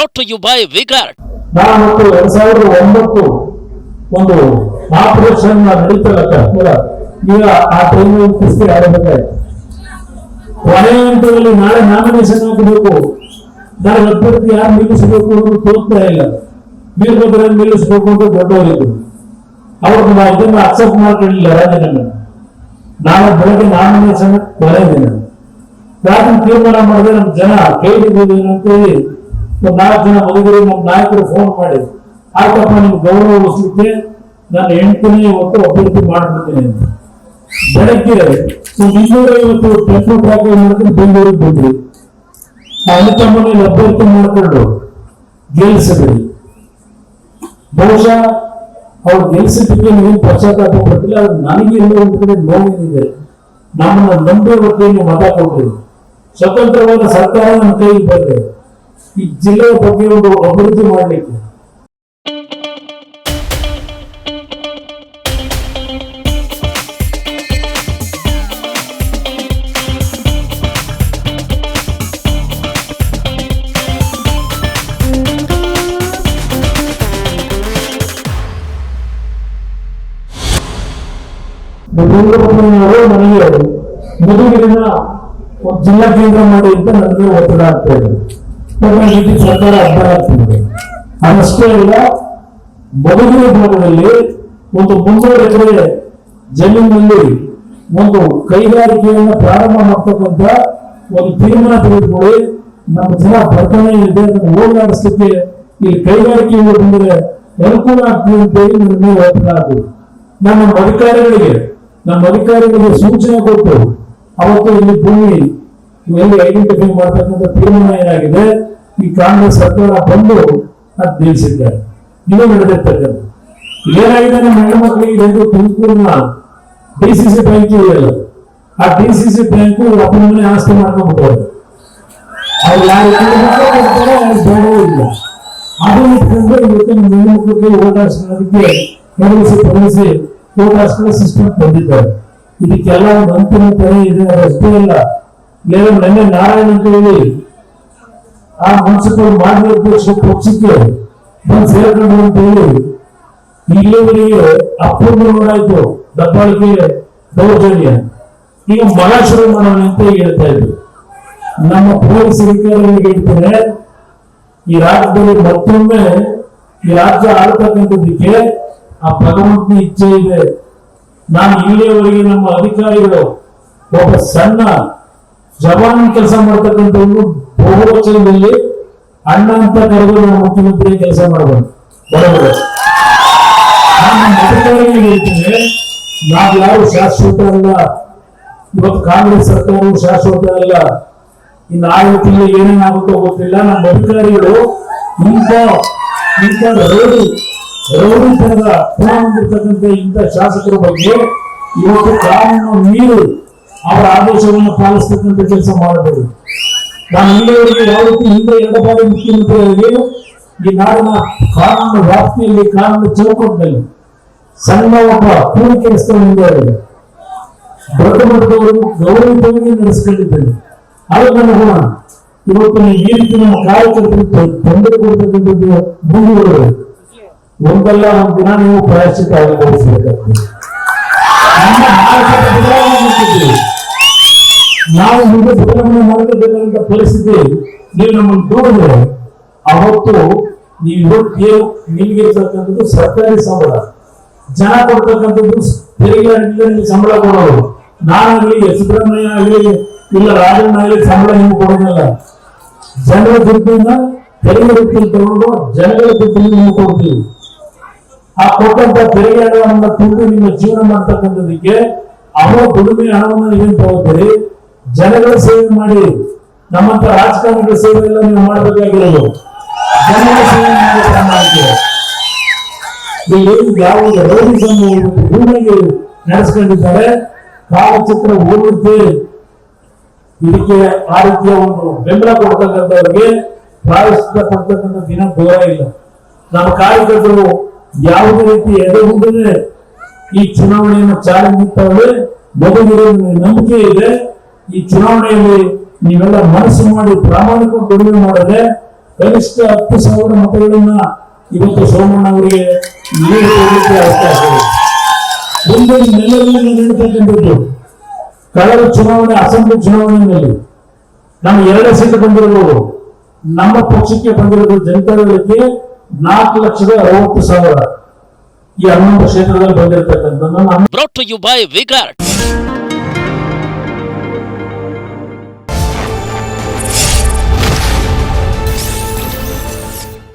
brought to you by V Guard ನಾನು ಎರಡ್ ಸಾವಿರದ ಒಂಬತ್ತು ಒಂದು ಆಪರೇಷನ್ ನಡೀತಲ್ಲ ಈಗ ಆ ಟೈಮ್ ಕುಸ್ತಿ ಹಂತದಲ್ಲಿ ನಾಳೆ ನಾಮಿನೇಷನ್ ಹಾಕಬೇಕು. ನಾಳೆ ಅಭ್ಯರ್ಥಿ ಯಾರು ಅಂತ ತೋರ್ತಾ ಇಲ್ಲ. ವೀರಭದ್ರ ನಿಲ್ಲಿಸಬೇಕು ಅಂತ ದೊಡ್ಡವರಿದ್ರು. ಅವ್ರು ಇದನ್ನ ಅಕ್ಸೆಪ್ಟ್ ಮಾಡ್ಕೊಳ್ಳಿಲ್ಲ ರಾಜೀನಾಮೆ ನಾಳೆ ಬೆಳಗ್ಗೆ ನಾಮಿನೇಷನ್ ಕೊನೆ ದಿನ. ಯಾಕೆ ತೀರ್ಮಾನ ಮಾಡಿದ್ರೆ ನಮ್ಮ ಜನ ಕೇಳಿದ್ದೀವಿ ಅಂತೇಳಿ ಒಂದು ನಾಲ್ಕು ಜನ ಮದುವೆ ನಮ್ಮ ನಾಯಕರು ಫೋನ್ ಮಾಡಿ ಆಯ್ತಪ್ಪ, ನಿಮ್ಗೆ ಗೌರವ ಉಳಿಸ್ಲಿಕ್ಕೆ ನಾನು ಎಂಟನೇ ಇವತ್ತು ಅಭ್ಯರ್ಥಿ ಮಾಡ್ಬಿಡ್ತೀನಿ ಅಂತ. ಬೆಳಗ್ಗೆ ಇನ್ನೂರೈವತ್ತು ಟೆಂಪೋ ಟ್ರಾಫಿಕ್ ಮಾಡ್ಕೊಂಡು ಬೆಂಗಳೂರಿಗೆ ಬಿಡ್ರಿ ಆ ಅಣ್ಣತಮ್ಮನಲ್ಲಿ ಅಭ್ಯರ್ಥಿ ಮಾಡಿಕೊಂಡು ಗೆಲ್ಲಿಸಿದ್ರಿ ಬಹುಶಃ ಅವ್ರು ಗೆಲ್ಲಿಸಿದ್ದಕ್ಕೆ ನೀವು ಪಶ್ಚಾತ್ತಾಪ ಪಟ್ಟಿಲ್ಲ ಅದು ನನಗೆ ಎಲ್ಲೋ ಒಂದು ಕಡೆ ನೋವಿದೆ. ನಮ್ಮನ್ನ ನಂಬಿ ಹೊತ್ತು ನೀವು ಮತ ಕೊಡ್ರಿ ಸ್ವತಂತ್ರವಾದ ಸರ್ಕಾರ ನಮ್ಮ ಕೈಗೆ ಬಂದ್ರೆ ಈ ಜಿಲ್ಲೆಯ ಬಗ್ಗೆ ಒಂದು ಅಭಿವೃದ್ಧಿ ಮಾಡಲಿಕ್ಕೆ. ಅವರು ನನಗೆ ಮದುವೆನ ಒಂದು ಜಿಲ್ಲಾ ಕೇಂದ್ರ ಮಾಡಿ ಅಂತ ನನಗೆ ಒತ್ತಡ ಆಗ್ತಾ ಇದೆ. ಇಲ್ಲಿ ಸರ್ಕಾರ ಅಡ್ಡ ಆಗ್ತಿದೆ. ಅದಷ್ಟೇ ಅಲ್ಲ, ಬದುಕಿನ ಭಾಗದಲ್ಲಿ ಒಂದು ಮುನ್ನೂರು ಎಕರೆ ಜಮೀನಿನಲ್ಲಿ ಒಂದು ಕೈಗಾರಿಕೆಯನ್ನು ಪ್ರಾರಂಭ ಮಾಡ್ತಕ್ಕಂಥ ಒಂದು ತೀರ್ಮಾನ ತೆಗೆದುಕೊಳ್ಳಿ. ನಮ್ಮ ಜನ ಬರ್ತಾನೆ ಇದೆ ಅದನ್ನು ಸ್ಥಿತಿ ಈ ಕೈಗಾರಿಕೆಗಳು ಬಂದರೆ ಅನುಕೂಲ ಆಗ್ತದೆ ಅಂತೇಳಿ ನಮ್ಮ ಅಧಿಕಾರಿಗಳಿಗೆ ನಮ್ಮ ಅಧಿಕಾರಿಗಳಿಗೆ ಸೂಚನೆ ಕೊಟ್ಟು ಅವತ್ತು ಇಲ್ಲಿ ಭೂಮಿ ಎಲ್ಲಿ ಐಡೆಂಟಿಫೈ ಮಾಡ್ತಕ್ಕಂಥ ತೀರ್ಮಾನ ಏನಾಗಿದೆ? ಈ ಕಾಂಗ್ರೆಸ್ ಸರ್ಕಾರ ಬಂದು ಅದು ನಿಲ್ಲಿಸಿದ್ದಾರೆ ಇದು ನಡೆದಿರ್ತಕ್ಕಂಥ ಏನಾಗಿದೆ ನಮ್ಮ ಹೆಣ್ಣು ಮಕ್ಕಳಿಗೆ ಒಂದು ತುಮಕೂರಿನ ಡಿ ಸಿ ಸಿ ಬ್ಯಾಂಕ್ ಇದೆಯಲ್ಲ ಆ ಡಿ ಸಿ ಸಿ ಬ್ಯಾಂಕು ಅಪನಮನೆ ಆಸ್ತಿ ಮಾಡ್ಕೊಂಡ್ಬಿಟ್ಟವ್ರು ಅವ್ರು ಯಾರು ಕೊಡ್ತಾರೆ ಅವ್ರು ಬೇಡವೂ ಇಲ್ಲ ಅದು ಇಟ್ಕೊಂಡು ಇವತ್ತು ನಮ್ಮ ಹೆಣ್ಣು ಮಕ್ಕಳಿಗೆ ಓಟ್ ಹಾಕ್ಸ್ಕೊಳ್ಳೋದಕ್ಕೆ ಕಳಿಸಿ ಕಳಿಸಿ ಓಟ್ ಹಾಕ್ಸ್ಕೊಳ್ಳೋ ಸಿಸ್ಟಮ್ ಬಂದಿದ್ದಾರೆ ಇದಕ್ಕೆಲ್ಲ ಒಂದು ಅಂತಿಮ ತೆರೆ ಇದೆ ಅಷ್ಟೇ ಇಲ್ಲ ಬೇರೆ ನಿನ್ನೆ ನಾರಾಯಣ ಅಂತ ಹೇಳಿ ಆ ಮುನ್ಸಿಪಲ್ ಮಾಜಿ ಅಧ್ಯಕ್ಷ ಪಕ್ಷಕ್ಕೆ ಬಂದು ಸೇರ್ಕೊಂಡು ಅಂತೇಳಿ ಇಲ್ಲಿವರೆಗೆ ನೋಡಾಯ್ತು, ದಬ್ಬಾಳಿಕೆ, ದೌರ್ಜನ್ಯ. ಈಗ ಮಳ ಶುರು ಮಾಡೋಣ ಅಂತ ಹೇಳ್ತಾ ಇದ್ರು. ನಮ್ಮ ಪೊಲೀಸ್ ಅಧಿಕಾರಿಗಳಿಗೆ ಹೇಳ್ತಾರೆ ಈ ರಾಜ್ಯದಲ್ಲಿ ಮತ್ತೊಮ್ಮೆ ಈ ರಾಜ್ಯ ಆಳ್ತಕ್ಕಂಥದ್ದಕ್ಕೆ ಆ ಭಗವಂತನ ಇಚ್ಛೆ ಇದೆ. ನಾನು ಇಲ್ಲಿಯವರೆಗೆ ನಮ್ಮ ಅಧಿಕಾರಿಗಳು, ಒಬ್ಬ ಸಣ್ಣ ಜವಾನ್ ಕೆಲಸ ಮಾಡ್ತಕ್ಕಂಥವ್ರು ಬಹುವಚನದಲ್ಲಿ ಅಣ್ಣ ಅಂತ ಕರೆದು ನಾವು ಮುಖ್ಯಮಂತ್ರಿ ಕೆಲಸ ಮಾಡಬಹುದು ನಾನು ನಾವು ಯಾರು ಶಾಶ್ವತ ಅಲ್ಲ, ಇವತ್ತು ಕಾಂಗ್ರೆಸ್ ಸರ್ಕಾರವು ಶಾಶ್ವತ ಅಲ್ಲ, ಇನ್ನು ತಿಂಗಳು ಏನೇನಾಗುತ್ತೋ ಗೊತ್ತಿಲ್ಲ. ನಮ್ಮ ಅಧಿಕಾರಿಗಳು ಇಂಥ ಇಂಥ ರೌಡಿ ರೌಡಿ ತನಕ ಹೊಂದಿರ್ತಕ್ಕಂಥ ಇಂಥ ಶಾಸಕರ ಬಗ್ಗೆ ಇವತ್ತು ಕಾನೂನು ಮೀರಿ ಅವರ ಆದೇಶವನ್ನು ಪಾಲಿಸ್ತಕ್ಕಂಥ ಕೆಲಸ ಮಾಡಬಹುದು ನಾನು ಇಲ್ಲಿವರೆಗೆ ಯಾವ ರೀತಿ ಹಿಂದೆ ಎರಡು ಬಾರಿ ಮುಖ್ಯಮಂತ್ರಿಯಾಗಿ ಈ ನಾಡಿನ ಕಾನೂನು ವ್ಯಾಪ್ತಿಯಲ್ಲಿ ಕಾನೂನು ಚೌಕಟ್ಟಿನಲ್ಲಿ ಸಣ್ಣ ಒಬ್ಬ ಕೂಲಿ ಕೆಲಸ ದೊಡ್ಡ ಮಟ್ಟದವರು ಗೌರವಿತವಾಗಿ ನಡೆಸ್ಕೊಂಡಿದ್ದೇನೆ ನನ್ನ ಗುಣ ಇವತ್ತು ಈ ರೀತಿ ನಮ್ಮ ಕಾರ್ಯಕರ್ತರು ತೊಂದರೆ ಕೊಡ್ತಕ್ಕಂಥದ್ದು ಮುಂದುವರೆದು ಒಂದಲ್ಲ ಒಂದು ದಿನ ನೀವು ಪ್ರಾಯಶ್ಚಿತ್ತ ಅನುಭವಿಸಬೇಕಾಗ್ತದೆ ನಾವು ಮುಂದೆ ಬದಲಾವಣೆ ಮಾಡಬೇಕಾದಂತ ಪರಿಸ್ಥಿತಿ ನೀವು ನಮ್ಮನ್ನು ದೂಡಿದ್ರೆ ಅವತ್ತು ನೀವು ಇವತ್ತು ನಿಮಗೆ ಇರ್ತಕ್ಕಂಥದ್ದು ಸರ್ಕಾರಿ ಸಂಬಳ, ಜನ ಕೊಡ್ತಕ್ಕಂಥದ್ದು ತೆರಿಗೆ ನಿಮಗೆ ಸಂಬಳ ಕೊಡೋದು ನಾನಾಗ್ಲಿ ಸಿದ್ದರಾಮಯ್ಯ ಆಗಲಿ ಇಲ್ಲ ರಾಜಣ್ಣ ಆಗಲಿ ಸಂಬಳ ನಿಮ್ಗೆ ಕೊಡೋದಿಲ್ಲ ಜನರ ದುಡ್ಡಿನ ತೆರಿಗೆ ರೀತಿಯಲ್ಲಿ ತಗೊಂಡು ಜನಗಳ ದುಡ್ಡಿನ ನೀವು ಕೊಡ್ತೀವಿ ಆ ಕೊಟ್ಟಂತ ತೆರಿಗೆ ಹಣವನ್ನು ತಿಂದು ನಿಮ್ಮ ಜೀವನ ಮಾಡ್ತಕ್ಕಂಥದಕ್ಕೆ ಅವರ ದುಡಿಮೆ ಹಣವನ್ನು ನೀವೇನು ತಗೋತೀರಿ? ಜನಗಳ ಸೇವೆ ಮಾಡಿ ನಮ್ಮಂತ ರಾಜಕಾರಣಿಗಳ ಸೇವೆ ಎಲ್ಲ ನೀವು ಮಾಡಬೇಕಾಗಿರೋದು. ಜನಗಳ ಸೇವೆ ಮಾಡಿ ಯಾವುದೇ ರೌಡಿಸಮ್ ಭೂಮಿಗೆ ನಡೆಸ್ಕೊಂಡಿದ್ದಾರೆ, ಭಾವಚಿತ್ರ ಓದುತ್ತೆ. ಇದಕ್ಕೆ ಆ ರೀತಿಯ ಒಂದು ಬೆಂಬಲ ಕೊಡ್ತಕ್ಕಂಥವ್ರಿಗೆ ಪ್ರಾಯಶ್ಚಿತ ಕೊಡ್ತಕ್ಕಂಥ ದಿನ ದೂರ ಇಲ್ಲ. ನಮ್ಮ ಕಾರ್ಯಕರ್ತರು ಯಾವುದೇ ರೀತಿ ಎದೆ ಮುಂದೆ ಈ ಚುನಾವಣೆಯನ್ನು ಚಾಲೆಂಜಿತ್ತವೆ ಮೊದಲಿರೋ ನಂಬಿಕೆ ಇದೆ. ಈ ಚುನಾವಣೆಯಲ್ಲಿ ನೀವೆಲ್ಲ ಮನಸ್ಸು ಮಾಡಿ ಪ್ರಾಮಾಣಿಕ ಕೊಡುಗೆ ಮಾಡದೆ ಕನಿಷ್ಠ ಹತ್ತು ಸಾವಿರ ಮತಗಳನ್ನ ಇವತ್ತು ಸೋಮಣ್ಣ ಅವರಿಗೆ ನೀಡಲಿಕ್ಕೆ ಅವಕಾಶ ನಿಮ್ಮೆಲ್ಲರಲ್ಲಿ ನಡೀತಕ್ಕಂಥದ್ದು ಕಳೆದ ಚುನಾವಣೆ, ಅಸೆಂಬ್ಲಿ ಚುನಾವಣೆಯಲ್ಲಿ ನಮ್ಮ ಎರಡೇ ಸೀಟ್ ಬಂದಿರಬಹುದು. ನಮ್ಮ ಪಕ್ಷಕ್ಕೆ ಬಂದಿರೋದು ಜನತಾದಳಕ್ಕೆ ನಾಲ್ಕು ಲಕ್ಷದ ಅರವತ್ತು ಸಾವಿರ ಈ ಹನ್ನೊಂದು ಕ್ಷೇತ್ರದಲ್ಲಿ ಬಂದಿರತಕ್ಕಂಥ